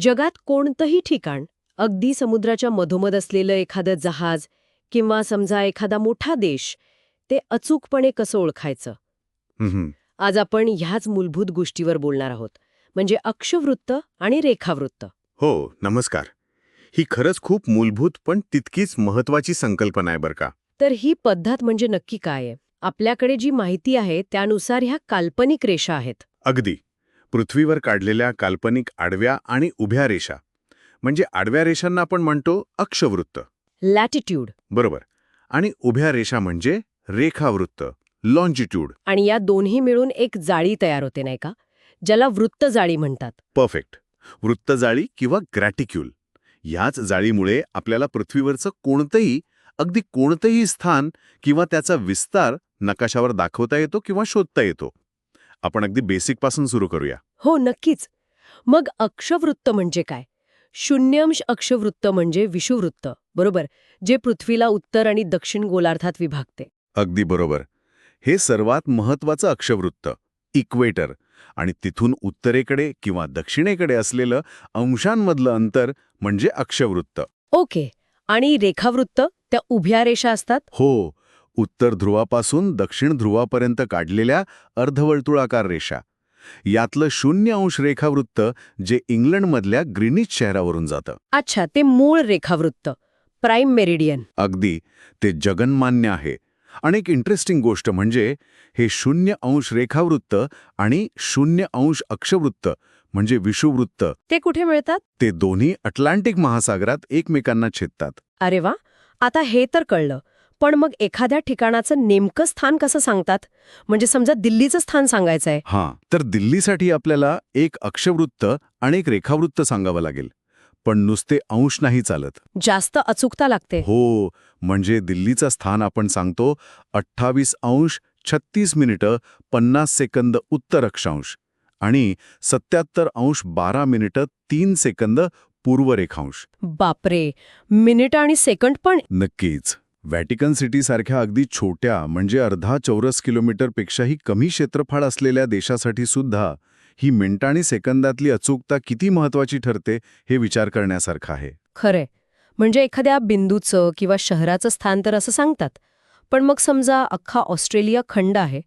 जगात कोणतंही ठिकाण अगदी समुद्राच्या मधोमध असलेलं एखादं जहाज किंवा समजा एखादा मोठा देश ते अचूकपणे कसं ओळखायचं? आज आपण ह्याच मूलभूत गोष्टीवर बोलणार आहोत म्हणजे अक्षवृत्त आणि रेखावृत्त. हो नमस्कार. ही खरंच खूप मूलभूत पण तितकीच महत्वाची संकल्पना आहे बरं का. तर ही पद्धत म्हणजे नक्की काय आहे? आपल्याकडे जी माहिती आहे त्यानुसार ह्या काल्पनिक रेषा आहेत. अगदी. पृथ्वीवर काढलेल्या काल्पनिक आडव्या आणि उभ्या रेषा. म्हणजे आडव्या रेषांना आपण म्हणतो अक्षवृत्त. लॅटिट्यूड बरोबर. आणि उभ्या रेषा म्हणजे रेखावृत्त लॉन्जिट्यूड आणि या दोन्ही मिळून एक जाळी तयार होते नाही का? ज्याला वृत्त जाळी म्हणतात. परफेक्ट वृत्तजाळी किंवा ग्रॅटिक्यूल याच जाळीमुळे आपल्याला पृथ्वीवरचं कोणतंही अगदी कोणतंही स्थान किंवा त्याचा विस्तार नकाशावर दाखवता येतो किंवा शोधता येतो. आपण अगदी बेसिकपासून सुरू करूया. हो नक्कीच. मग अक्षवृत्त म्हणजे काय? शून्यंश अक्षवृत्त म्हणजे विषुवृत्त बरोबर जे पृथ्वीला उत्तर आणि दक्षिण गोलार्धात विभागते. अगदी बरोबर. हे सर्वात महत्वाचं अक्षवृत्त इक्वेटर आणि तिथून उत्तरेकडे किंवा दक्षिणेकडे असलेलं अंशांमधलं अंतर म्हणजे अक्षवृत्त. ओके आणि रेखावृत्त त्या उभ्या रेषा असतात? हो उत्तर ध्रुवापासून दक्षिण ध्रुवापर्यंत काढलेल्या अर्धवर्तुळाकार रेषा. यातलं शून्य अंश रेखावृत्त जे इंग्लंडमधल्या ग्रीनिच शहरावरून जातं. अच्छा ते मूळ रेखावृत्त प्राईम मेरिडियन. अगदी ते जगन्मान्य आहे. आणि एक इंटरेस्टिंग गोष्ट म्हणजे हे शून्य अंश रेखावृत्त आणि शून्य अंश अक्षवृत्त म्हणजे विषुवृत्त ते कुठे मिळतात? ते दोन्ही अटलांटिक महासागरात एकमेकांना छेदतात. अरे वा आता हे तर कळलं. पण मग एखाद्या ठिकाणाचं नेमकं स्थान कसं सांगतात? म्हणजे समजा दिल्लीचं स्थान सांगायचं आहे हां तर दिल्लीसाठी आपल्याला एक अक्षवृत्त आणि एक रेखावृत्त सांगावं लागेल. पण नुसते अंश नाही चालत. जास्त अचूकता लागते. हो म्हणजे दिल्लीचं स्थान आपण सांगतो अठ्ठावीस अंश छत्तीस मिनिटं पन्नास सेकंद उत्तर अक्षांश आणि सत्याहत्तर अंश बारा मिनिटं तीन सेकंद पूर्व रेखांश. बापरे! मिनिट आणि सेकंड पण नक्कीच. व्हॅटिकन सिटीसारख्या अगदी छोट्या म्हणजे अर्धा चौरस किलोमीटरपेक्षाही कमी क्षेत्रफळ असलेल्या देशासाठी सुद्धा ही मिनिटं आणि सेकंदातली अचूकता किती महत्वाची ठरते हे विचार करण्यासारखं आहे. खरंय. म्हणजे एखाद्या बिंदूचं किंवा शहराचं स्थान तर असं सांगतात पण मग समजा अख्खा ऑस्ट्रेलिया खंड आहे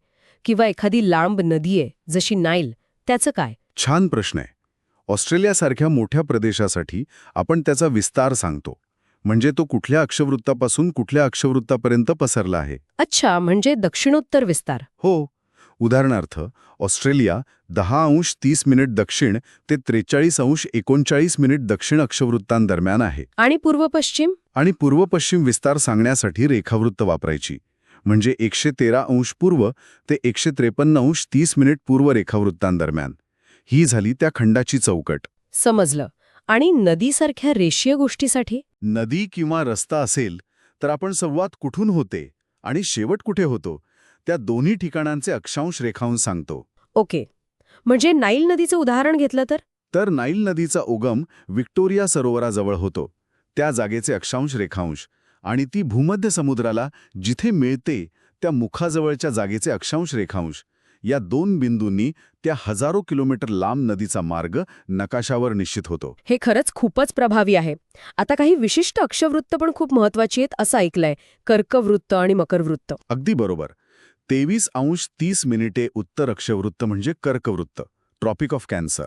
किंवा एखादी लांब नदी आहे जशी नाईल त्याचं काय? छान प्रश्न आहे. ऑस्ट्रेलियासारख्या मोठ्या प्रदेशासाठी आपण त्याचा विस्तार सांगतो. म्हणजे तो कुठल्या अक्षवृत्तापासून कुठल्या अक्षवृत्तापर्यंत पसरला आहे? अच्छा म्हणजे दक्षिणोत्तर विस्तार. हो. उदाहरणार्थ ऑस्ट्रेलिया दहा अंश तीस मिनिट दक्षिण ते त्रेचाळीस अंश एकोणचाळीस मिनिट दक्षिण अक्षवृत्तांदरम्यान आहे. आणि पूर्व पश्चिम? आणि पूर्व पश्चिम विस्तार सांगण्यासाठी रेखावृत्त वापरायची. म्हणजे एकशे तेरा अंश पूर्व ते एकशे त्रेपन्न अंश तीस मिनिट पूर्व रेखावृत्तांदरम्यान. ही झाली त्या खंडाची चौकट. समजलं. आणि नदीसारख्या रेषीय गोष्टीसाठी? नदी किंवा रस्ता असेल तर आपण संवाद कुठून होते आणि शेवट कुठे होतो त्या दोन्ही ठिकाणांचे अक्षांश रेखांश सांगतो. ओके. म्हणजे नाईल नदीचं उदाहरण घेतलं तर? तर नाईल नदीचा उगम विक्टोरिया सरोवराजवळ होतो. त्या जागेचे अक्षांश रेखांश आणि ती भूमध्य समुद्राला जिथे मिळते त्या मुखाजवळच्या जागेचे अक्षांश रेखांश. या दोन बिंदूंनी त्या हजारो किलोमीटर लांब नदीचा मार्ग नकाशावर निश्चित होतो. हे खरंच खूपच प्रभावी आहे. आता काही विशिष्ट अक्षवृत्त पण खूप महत्वाची आहेत असं ऐकलंय. कर्कवृत्त आणि मकरवृत्त. अगदी बरोबर. तेवीस अंश तीस मिनिटे उत्तर अक्षवृत्त म्हणजे कर्कवृत्त ट्रॉपिक ऑफ कॅन्सर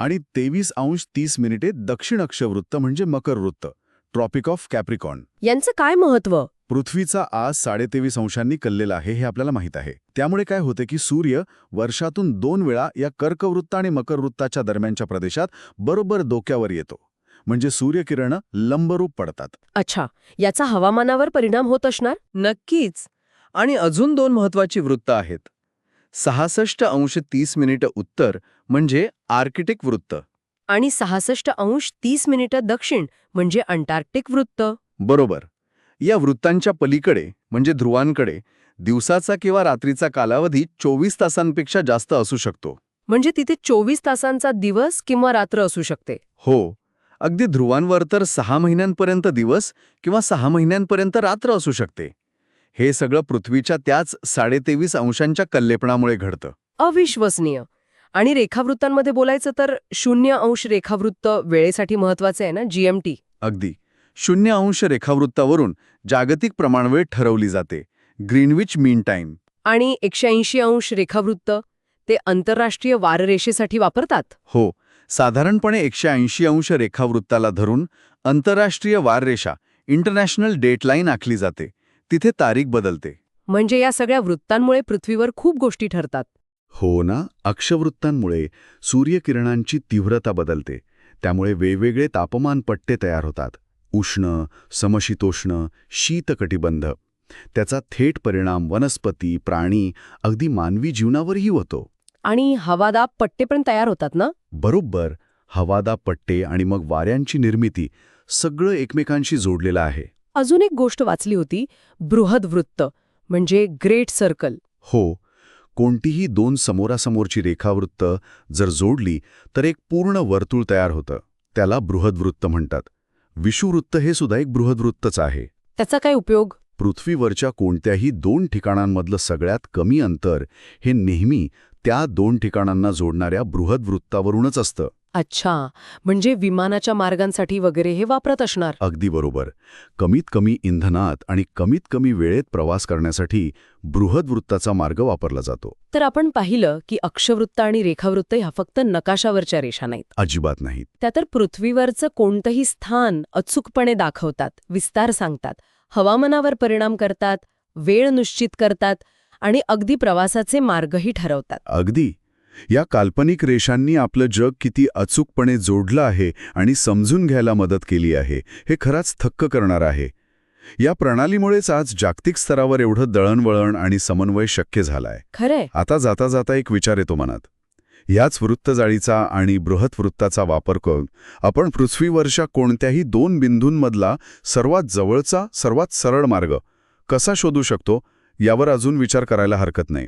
आणि तेवीस अंश तीस मिनिटे दक्षिण अक्षवृत्त म्हणजे मकरवृत्त ट्रॉपिक ऑफ कॅप्रिकॉन यांचं काय महत्त्व पृथ्वीचा आज साडेतेवीस अंशांनी कललेला आहे हे आपल्याला माहीत आहे. त्यामुळे काय होते की सूर्य वर्षातून दोन वेळा या कर्कवृत्त आणि मकरवृत्ताच्या दरम्यानच्या प्रदेशात बरोबर डोक्यावर येतो. म्हणजे सूर्यकिरणं लंबरूप पडतात. अच्छा याचा हवामानावर परिणाम होत असणार? नक्कीच. आणि अजून दोन महत्वाची वृत्त आहेत. सहासष्ट अंश तीस मिनिटं उत्तर म्हणजे आर्किटिक वृत्त. आणि सहासष्ट अंश तीस मिनिटं दक्षिण म्हणजे अंटार्क्टिक वृत्त. बरोबर. या वृत्तांच्या पलीकडे म्हणजे ध्रुवांकडे दिवसाचा किंवा रात्रीचा कालावधी चोवीस तासांपेक्षा जास्त असू शकतो. म्हणजे तिथे चोवीस तासांचा दिवस किंवा रात्र असू शकते. हो. अगदी ध्रुवांवर तर सहा महिन्यांपर्यंत दिवस किंवा सहा महिन्यांपर्यंत रात्र असू शकते. हे सगळं पृथ्वीच्या त्याच साडेतेवीस अंशांच्या कल्लेपणामुळे घडतं. अविश्वसनीय. आणि रेखावृत्तांमध्ये बोलायचं तर शून्य अंश रेखावृत्त वेळेसाठी महत्त्वाचे आहे ना जीएमटी अगदी. शून्य अंश रेखावृत्तावरून जागतिक प्रमाणवेळ ठरवली जाते. ग्रीनविच मीन टाईम आणि एकशे ऐंशी अंश रेखावृत्त ते आंतरराष्ट्रीय वाररेषेसाठी वापरतात? हो. साधारणपणे एकशे ऐंशी अंश रेखावृत्ताला धरून आंतरराष्ट्रीय वाररेषा इंटरनॅशनल डेटलाईन आखली जाते. तिथे तारीख बदलते. म्हणजे या सगळ्या वृत्तांमुळे पृथ्वीवर खूप गोष्टी ठरतात. हो ना. अक्षवृत्तांमुळे सूर्यकिरणांची तीव्रता बदलते. त्यामुळे वेगवेगळे तापमान पट्टे तयार होतात. उष्ण समशीतोष्ण शीतकटिबंध. त्याचा थेट परिणाम वनस्पती प्राणी अगदी मानवी जीवनावरही होतो. आणि हवादाब पट्टे पण तयार होतात ना? बरोबर. हवादा पट्टे आणि मग वाऱ्यांची निर्मिती सगळं एकमेकांशी जोडलेलं आहे. अजून एक गोष्ट वाचली होती बृहदवृत्त म्हणजे ग्रेट सर्कल. हो. कोणतीही दोन समोरासमोरची रेखावृत्त जर जोडली तर एक पूर्ण वर्तुळ तयार होतं. त्याला बृहद्वृत्त म्हणतात. विषुवृत्त हे सुद्धा एक बृहद्वृत्तच आहे. त्याचा काय उपयोग? पृथ्वीवरच्या कोणत्याही दोन ठिकाणांमधलं सगळ्यात कमी अंतर हे नेहमी त्या दोन ठिकाणांना जोडणाऱ्या बृहद्वृत्तावरूनच असतं. अच्छा म्हणजे विमानाच्या मार्गांसाठी वगैरे हे वापरत असणार? अगदी बरोबर. कमीत कमी इंधनात आणि कमीत कमी वेळेत प्रवास करण्यासाठी बृहद्वृत्ताचा मार्ग वापरला जातो. तर आपण पाहिलं की अक्षवृत्त आणि रेखावृत्त ह्या फक्त नकाशावरच्या रेषा नाहीत. अजिबात नाहीत. त्या तर पृथ्वीवरचं कोणतंही स्थान अचूकपणे दाखवतात विस्तार सांगतात हवामानावर परिणाम करतात वेळ निश्चित करतात आणि अगदी प्रवासाचे मार्गही ठरवतात. अगदी. या काल्पनिक रेषांनी आपलं जग किती अचूकपणे जोडलं आहे आणि समजून घ्यायला मदत केली आहे हे खराच थक्क करणार आहे. या प्रणालीमुळेच आज जागतिक स्तरावर एवढं दळणवळण आणि समन्वय शक्य झालाय. खरंय. आता जाता जाता एक विचार येतो मनात. याच वृत्तजाळीचा आणि बृहत वृत्ताचा वापर करून आपण पृथ्वीवरच्या कोणत्याही दोन बिंदूंमधला सर्वात जवळचा सर्वात सरळ मार्ग कसा शोधू शकतो यावर अजून विचार करायला हरकत नाही.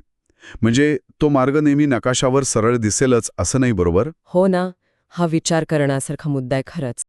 म्हणजे तो मार्ग नेहमी नकाशावर सरळ दिसेलच असं नाही बरोबर? हो ना. हा विचार करण्यासारखा मुद्दा आहे खरंच.